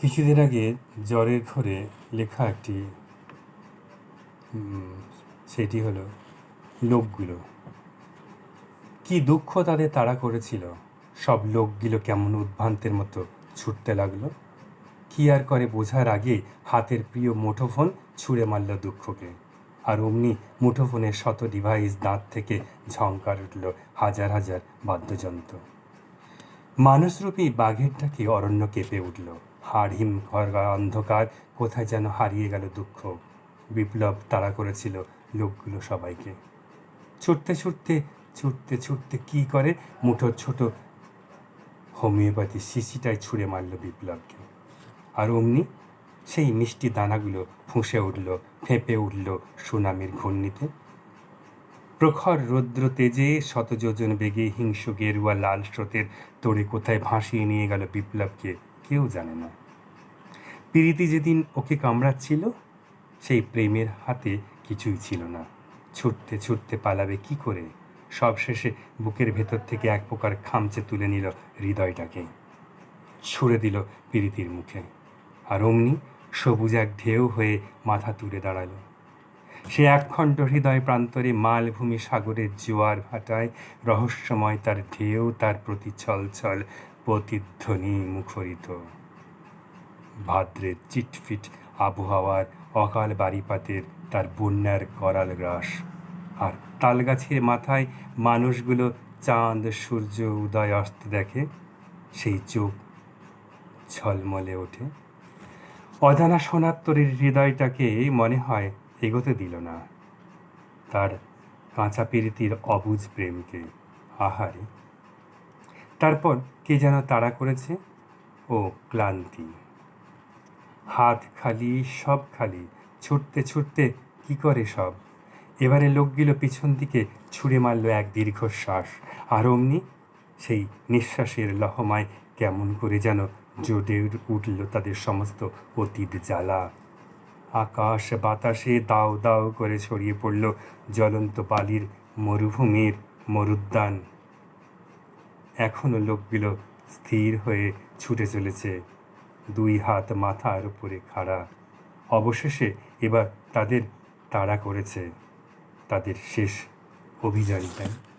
কিছুদিন আগে জ্বরের ঘরে লেখা একটি সেটি হলো লোকগুলো। কি দুঃখ তাদের তাড়া করেছিল। সব লোকগুলো কেমন উদ্ভ্রান্তের মতো ছুটতে লাগল। কি আর করে বোঝার আগে হাতের প্রিয় মুঠোফোন ছুঁড়ে মারল দুঃখকে। আর অমনি মুঠোফোনের শত ডিভাইস দাঁত থেকে ঝংকার উঠল হাজার হাজার বাদ্যযন্ত্র। মানুষরূপী বাঘেরটাকে অরণ্য কেঁপে উঠল। হাড় হিম ঘর অন্ধকার, কোথায় যেন হারিয়ে গেল দুঃখ। বিপ্লব তাড়া করেছিল লোকগুলো সবাইকে। ছুটতে ছুটতে ছুটতে ছুটতে কি করে? মুঠোর ছোট হোমিওপ্যাথি শিশিটায় ছুঁড়ে মারল বিপ্লবকে। আর অমনি সেই মিষ্টি দানাগুলো ফুঁসে উঠল, ফেঁপে উঠল সুনামির ঘূর্ণিতে। প্রখর রৌদ্র তেজে শতযোজন বেগে হিংস্র গেরুয়া লাল স্রোতের তোড়ে কোথায় ভাসিয়ে নিয়ে গেল বিপ্লবকে কেউ জানে না। প্রীতি যেদিন ওকে কামড়াচ্ছিল, সেই প্রেমের হাতে কিছুই ছিল না। ছুটতে ছুটতে পালাবে কি করে? সবশেষে বুকের ভেতর থেকে এক প্রকার খামচে তুলে নিল হৃদয়টাকে। ছুঁড়ে দিল প্রীতির মুখে। আর অমনি সবুজ এক ঢেউ হয়ে মাথা তুলে দাঁড়াল। সে একখণ্ড হৃদয় প্রান্তরে মালভূমি সাগরের জোয়ার ভাটায় রহস্যময় তার ঢেউ, তার প্রতি ছল ছল প্রতিধ্বনি মুখরিত। ভাদ্রের চিটফিট আবহাওয়ার অকাল বাড়িপাতের তার বন্যার করাল গ্রাস। আর তালগাছের মাথায় মানুষগুলো চাঁদ, সূর্য, উদয় অস্ত দেখে সেই চোখ ঝলমলে ওঠে। অজানা সোনাত্তরের হৃদয়টাকে মনে হয় এগোতে দিল না। তার কাঁচা প্রীতির অবুঝ প্রেমকে আহারে। তারপর কে যেন তাড়া করেছে ও ক্লান্তি। হাত খালি, সব খালি, ছুটতে ছুটতে কি করে সব? এবারে লোকগুলো পিছন দিকে ছুঁড়ে মারল এক দীর্ঘশ্বাস, আর অমনি সেই নিঃশ্বাসের লহমায় কেমন করে যেন জোটে উঠল তাদের সমস্ত অতীত জ্বালা। আকাশ বাতাসে দাও দাও করে ছড়িয়ে পড়ল জ্বলন্ত বালির মরুভূমির মরুদ্যান। এখনও লোকগুলো স্থির হয়ে ছুটে চলেছে, দুই হাত মাথার উপরে খাড়া। অবশেষে এবার তাদের তাড়া করেছে, তাদের শেষ অভিযানটাই